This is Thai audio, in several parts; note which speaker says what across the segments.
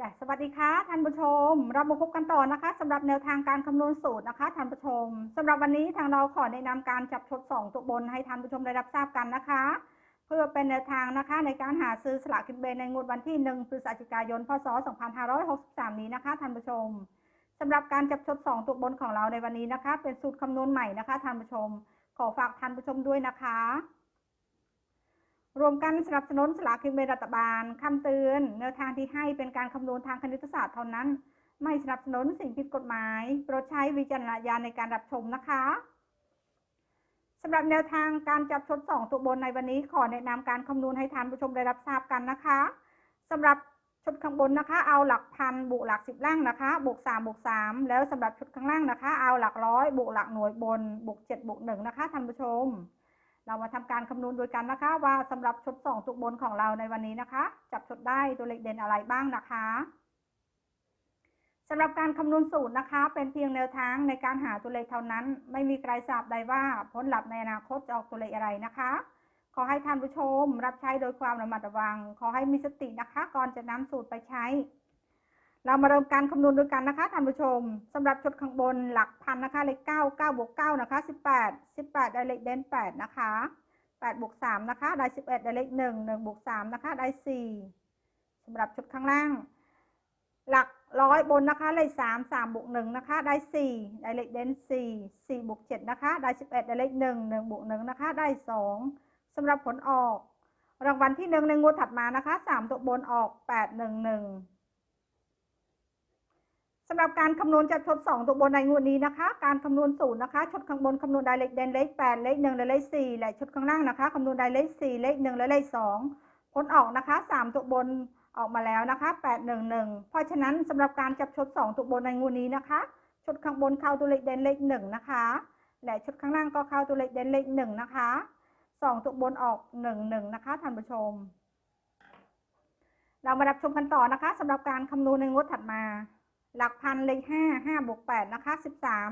Speaker 1: จ้ะสวัสดีค่ะท่านผู้ชม เรามาพบกันต่อนะคะสำหรับแนวทางการคำนวณสูตรนะคะท่านผู้ชมสำหรับวันนี้ทางเราขอแนะนำการจับชดสองตัวบนให้ท่านผู้ชมได้รับทราบกันนะคะ เพื่อเป็นแนวทางนะคะในการหาซื้อสลากกินแบ่งในงวดวันที่1พฤศจิกายนพศ2563นี้นะคะท่านผู้ชมสำหรับการจับชด2ตัวบนของเราในวันนี้นะคะ เป็นสูตรคำนวณใหม่นะคะท่านผู้ชม ขอฝากท่านผู้ชมด้วยนะคะ รวมกันสนับสนุนสลากกินแบ่งรัฐบาลคำเตือนแนวทางที่ให้เป็นการคำนวณทางคณิตศาสตร์เท่านั้น ไม่สนับสนุนสิ่งผิดกฎหมายโปรดใช้วิจารณญาณในการรับชมนะคะสำหรับแนวทางการจับชดสองตัวบนในวันนี้ขอแนะนำการคำนวณให้ท่านผู้ชมได้รับทราบกันนะคะสำหรับชุดข้างบนนะคะ เอาหลักพันบวกหลักสิบล่างนะคะบวกสามบวกสามแล้วสำหรับชุดข้างล่างนะคะ เอาหลักร้อยบวกหลักหน่วยบนบวกเจ็ดบวกหนึ่งนะคะท่านผู้ชม เรามาทำการคำนวณโดยกันนะคะ ว่าสำหรับชุดสองตัวบนของเราในวันนี้นะคะ จับชุดได้ตัวเลขเด่นอะไรบ้างนะคะสำหรับการคำนวณสูตรนะคะ เป็นเพียงแนวทางในการหาตัวเลขเท่านั้น ไม่มีใครทราบได้ว่าผลลัพธ์ในอนาคตจะออกตัวเลขอะไรนะคะ ขอให้ท่านผู้ชมรับใช้โดยความระมัดระวัง ขอให้มีสตินะคะ ก่อนจะนำสูตรไปใช้ เรามาเริ่มการคำนวณด้วยกันนะคะท่านผู้ชมสำหรับชุดข้างบนหลักพันนะคะเลขเก้าเก้าบวกเก้านะคะสิบแปดสิบแปดได้เลขเด่นแปดนะคะแปดบวกสามนะคะได้สิบเอ็ดได้เลขหนึ่งหนึ่งบวกสามนะคะได้สี่สำหรับชุดข้างล่าง หลักร้อยบนนะคะเลขสามสามบวกหนึ่งนะคะได้สี่ได้เลขเด่นสี่สี่บวกเจ็ดนะคะได้สิบเอ็ดได้เลขหนึ่งหนึ่งบวกหนึ่งนะคะได้สองสำหรับผลออก รางวัลที่หนึ่งในงวดถัดมานะคะสามตัวบนออกแปดหนึ่งหนึ่ง สำหรับการคำนวณจะชดสองตัวบนในงวดนี้นะคะ การคำนวณสูตรนะคะชดข้างบนคำนวณได้เลขเด่นเลขแปดเลขหนึ่งและเลขสี่และชดข้างล่างนะคะคำนวณได้เลขสี่เลขหนึ่งและเลขสองผลออกนะคะสามตัวบนออกมาแล้วนะคะแปดหนึ่งหนึ่งเพราะฉะนั้นสำหรับการจับชดสองตัวบนในงวดนี้นะคะชดข้างบนเข้าตัวเลขเด่นเลขหนึ่งนะคะและชุดข้างล่างก็เข้าตัวเลขเด่นเลขหนึ่งนะคะสองตัวบนออกหนึ่งหนึ่งนะคะท่านผู้ชม เรามารับชมกันต่อนะคะสำหรับการคำนวณในงวดถัดมา หลักพันเลขห้าห้าบวกแปดนะคะสิบสาม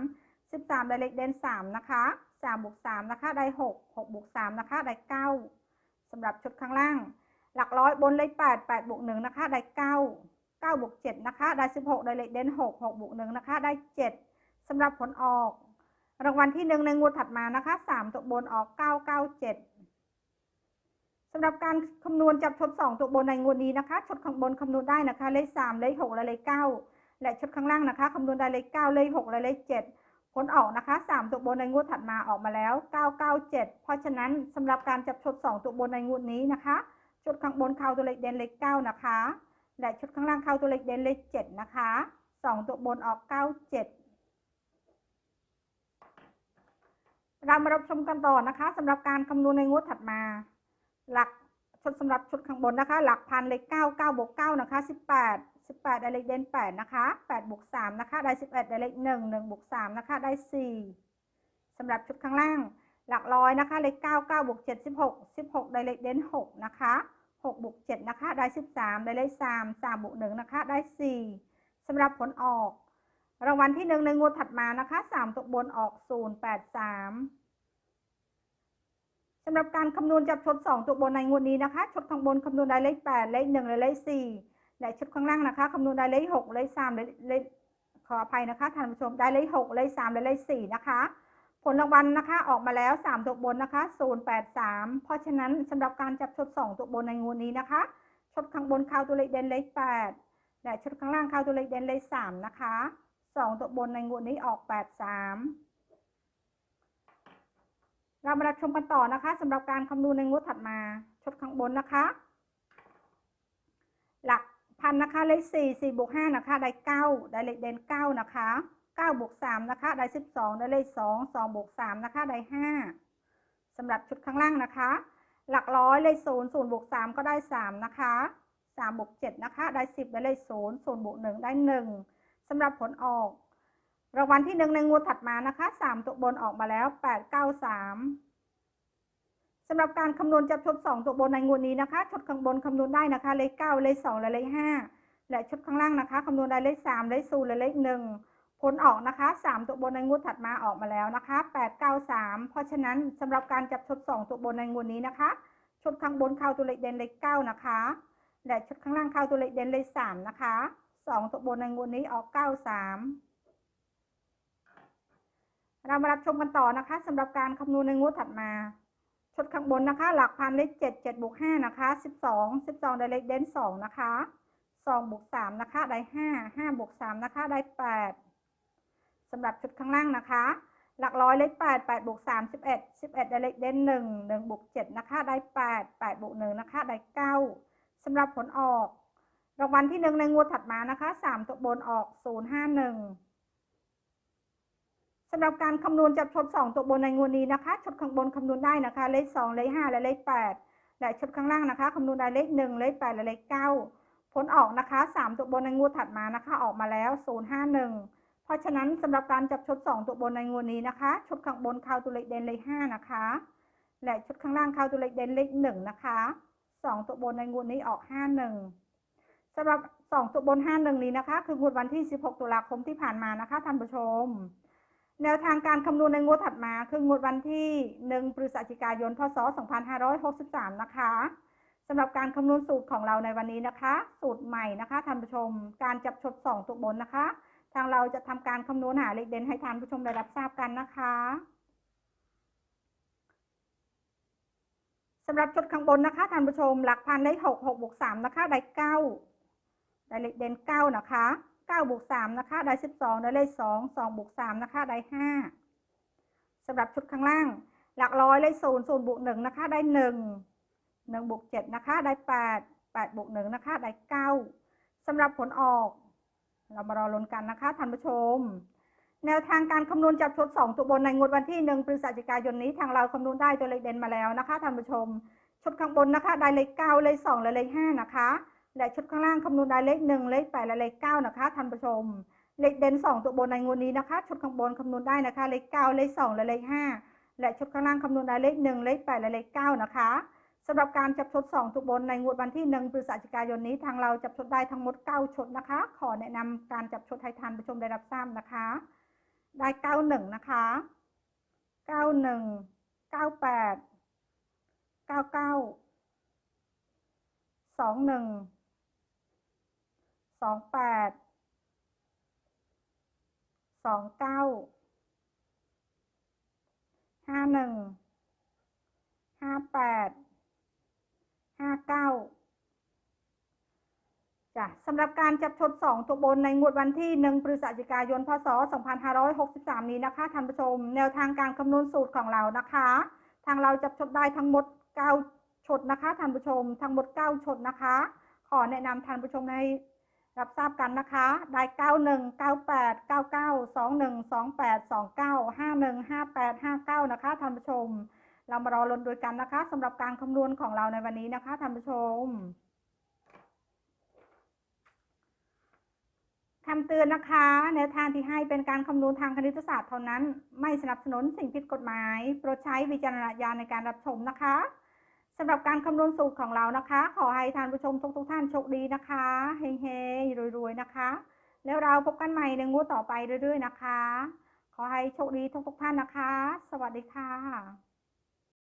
Speaker 1: สิบสามได้เลขเด่นสามนะคะสามบวกสามนะคะได้หกหกบวกสามนะคะได้เก้าสำหรับชุดข้างล่าง หลักร้อยบนเลขแปดแปดบวกหนึ่งนะคะได้เก้าเก้าบวกเจ็ดนะคะได้สิบหกได้เลขเด่นหกหกบวกหนึ่งนะคะได้เจ็ดสำหรับผลออก รางวัลที่หนึ่งในงวดถัดมานะคะสามตัวบนออกเก้าเก้าเจ็ดสำหรับการคำนวณจับชุดสองตัวบนในงวดนี้นะคะชุดข้างบนคำนวณได้นะคะเลขสามเลขหกและเลขเก้า และชุดข้างล่างนะคะคำนวณได้เลขเก้าเลขหกและเลขเจ็ดผลออกนะคะสามตัวบนในงวดถัดมาออกมาแล้วเก้าเก้าเจ็ดเพราะฉะนั้นสำหรับการจับชดสองตัวบนในงวดนี้นะคะชุดข้างบนเข้าตัวเลขเด่นเลขเก้านะคะ และชุดข้างล่างเข้าตัวเลขเด่นเลขเจ็ดนะคะสองตัวบนออกเก้าเจ็ดเรามารับชมกันต่อนะคะสำหรับการคำนวณในงวดถัดมา หลักชุดสำหรับชุดข้างบนนะคะ หลักพันเลขเก้าเก้าบวกเก้านะคะสิบแปด 18 ได้เลขเด่น8 นะคะ8บวก3นะคะ ได้ 11 ได้เลข1 1บวก3นะคะ ได้ 4 สำหรับชุดข้างล่าง หลักร้อยนะคะ เลข9 9บวก7 16 16 ได้เลขเด่น6 นะคะ6บวก7นะคะ ได้ 13 ได้เลข3 3บวก1นะคะ ได้ 4 สำหรับผลออก รางวัลที่ 1 ในงวดถัดมานะคะ 3ตกบนออก 083สำหรับการคำนวณจับชด 2 ตัวบนในงวดนี้นะคะ ชดข้างบนคำนวณได้เลข 8 เลข 1 และเลข 4 ในชุดข้างล่างนะคะคำนวณได้เลขหกเลขสามเลขขออภัยนะคะท่านผู้ชมได้เลขหกเลขสามเลขสี่นะคะ ผลรางวัลนะคะออกมาแล้วสามตัวบนนะคะศูนย์แปดสามเพราะฉะนั้นสำหรับการจับชุดสองตัวบนในงวดนี้นะคะชุดข้างบนข้าตัวเลขเด่นเลขแปดและชุดข้างล่างข้าตัวเลขเด่นเลขสามนะคะสองตัวบนในงวดนี้ออกแปดสามเรามารับชมกันต่อนะคะ สำหรับการคำนวณในงวดถัดมาชุดข้างบนนะคะ หลัก พันนะคะเลขสี่สี่บวกห้านะคะได้เก้าได้เลขเด่นเก้านะคะเก้าบวกสามนะคะได้สิบสองได้เลขสองสองบวกสามนะคะได้ห้าสำหรับชุดข้างล่างนะคะ หลักร้อยเลขศูนย์ศูนย์บวกสามก็ได้สามนะคะสามบวกเจ็ดนะคะได้สิบได้เลขศูนย์ศูนย์บวกหนึ่งได้หนึ่งสำหรับผลออกรางวัลที่หนึ่งในงวดถัดมานะคะสามตัวบนออกมาแล้วแปดเก้าสาม สำหรับการคำนวณจับชดสองตัวบนในงวดนี้นะคะชดข้างบนคำนวณได้นะคะ เลขเก้าเลขสองและเลขห้าและชดข้างล่างนะคะคำนวณได้เลขสามเลขศูนย์และเลขหนึ่งผลออกนะคะสามตัวบนในงวดถัดมาออกมาแล้วนะคะแปดเก้าสามพราะฉะนั้นสำหรับการจับชดสองตัวบนในงวดนี้นะคะชดข้างบนเข้าตัวเลขเด่นเลขเก้านะคะ และชดข้างล่างเข้าตัวเลขเด่นเลขสามนะคะสองตัวบนในงวดนี้ออกเก้าสามเรามารับชมกันต่อนะคะสำหรับการคำนวณในงวดถัดมา ชุดข้างบนนะคะ หลักพันเลขเจ็ดเจ็ดบวกห้านะคะสิบสองสิบสองได้เลขเด่นสองนะคะสองบวกสามนะคะได้ห้าห้าบวกสามนะคะได้แปดสำหรับชุดข้างล่างนะคะ หลักร้อยเลขแปดแปดบวกสามสิบเอ็ดสิบเอ็ดได้เลขเด่นหนึ่งหนึ่งบวกเจ็ดนะคะได้แปดแปดบวกหนึ่งนะคะได้เก้าสำหรับผลออกรางวัลที่หนึ่งในงวดถัดมานะคะสามตัวบนออกศูนย์ห้าหนึ่ง สำหรับการคำนวณจับชดสองตัวบนในงวดนี้นะคะชดข้างบนคำนวณได้นะคะ เลขสองเลขห้าและเลขแปดและชดข้างล่างนะคะคำนวณได้เลขหนึ่งเลขแปดและเลขเก้าผลออกนะคะสามตัวบนในงวดถัดมานะคะ ออกมาแล้วศูนย์ห้าหนึ่งเพราะฉะนั้นสำหรับการจับชดสองตัวบนในงวดนี้นะคะชดข้างบนเข้าตัวเลขเด่นเลขห้านะคะ และชดข้างล่างเข้าตัวเลขเด่นเลขหนึ่งนะคะสองตัวบนในงวดนี้ออกห้าหนึ่งสำหรับสองตัวบนห้าหนึ่งนี้นะคะ คืองวดวันที่ 16 ตุลาคมที่ผ่านมานะคะท่านผู้ชม แนวทางการคำนวณในงวดถัดมาคืองวดวันที่ 1 พฤศจิกายน พศ 2563 นะคะสำหรับการคำนวณสูตรของเราในวันนี้นะคะ สูตรใหม่นะคะท่านผู้ชม การจับชดสองตัวบนนะคะ ทางเราจะทำการคำนวณหาเลขเด่นให้ท่านผู้ชมได้รับทราบกันนะคะสำหรับชุดข้างบนนะคะท่านผู้ชมหลักพันได้หกหกบวกสามนะคะได้เก้าได้เลขเด่นเก้านะคะ เก้าบวกสามนะคะ ได้สิบสองได้เลขสองสองบวกสามนะคะ ได้ห้าสำหรับชุดข้างล่าง หลักร้อยเลขศูนย์ศูนย์บวกหนึ่งนะคะ ได้หนึ่งหนึ่งบวกเจ็ดนะคะ ได้แปดแปดบวกหนึ่งนะคะ ได้เก้าสำหรับผลออก เรามารอลุ้นกันนะคะท่านผู้ชม แนวทางการคำนวณจับชุดสองตัวบนในงวดวันที่หนึ่งพฤศจิกายนนี้ทางเราคำนวณได้ตัวเลขเด่นมาแล้วนะคะท่านผู้ชม ชุดข้างบนนะคะ ได้เลขเก้าเลขสองและเลขห้านะคะ และชุดข้างล่างคำนวณได้เลขหนึ่งเลขแปดและเลขเก้านะคะท่านผู้ชม เลขเด่นสองตัวบนในงวดนี้นะคะ ชุดข้างบนคำนวณได้นะคะ เลขเก้าเลขสองและเลขห้าและชุดข้างล่างคำนวณได้เลขหนึ่งเลขแปดและเลขเก้านะคะสำหรับการจับชุด2ตัวบนในงวดวันที่ 1 พฤศจิกายนนี้ทางเราจับชุดได้ทั้งหมด 9ชุดนะคะ ขอแนะนำการจับชุดให้ท่านผู้ชมได้รับทราบนะคะ ได้ 91 นะคะ 91 98 99 21 สองแปดสองเก้าห้าหนึ่งห้าแปดห้าเก้าจ้ะสำหรับการจับชดสองตัวบนในงวดวันที่หนึ่งพฤศจิกายนพศ2563นี้นะคะท่านผู้ชม แนวทางการคำนวณสูตรของเรานะคะ ทางเราจับชดได้ทั้งหมด9ชดนะคะท่านผู้ชมทั้งหมด9ชดนะคะ ขอแนะนำท่านผู้ชมให้ รับทราบกันนะคะ ได้ 91 98 99 21 28 29 51 58 59 นะคะท่านผู้ชม เรามารอลุ้นด้วยกันนะคะสำหรับการคำนวณของเราในวันนี้นะคะท่านผู้ชมคำเตือนนะคะแนวทางที่ให้เป็นการคำนวณทางคณิตศาสตร์เท่านั้น ไม่สนับสนุนสิ่งผิดกฎหมาย โปรดใช้วิจารณญาณในการรับชมนะคะ สำหรับการคำนวณสูตรของเรานะคะ ขอให้ท่านผู้ชมทุกทุกท่านโชคดีนะคะเฮงๆรวยๆนะคะ แล้วเราพบกันใหม่ในงวดต่อไปเรื่อยๆนะคะ ขอให้โชคดีทุกๆท่านนะคะ สวัสดีค่ะ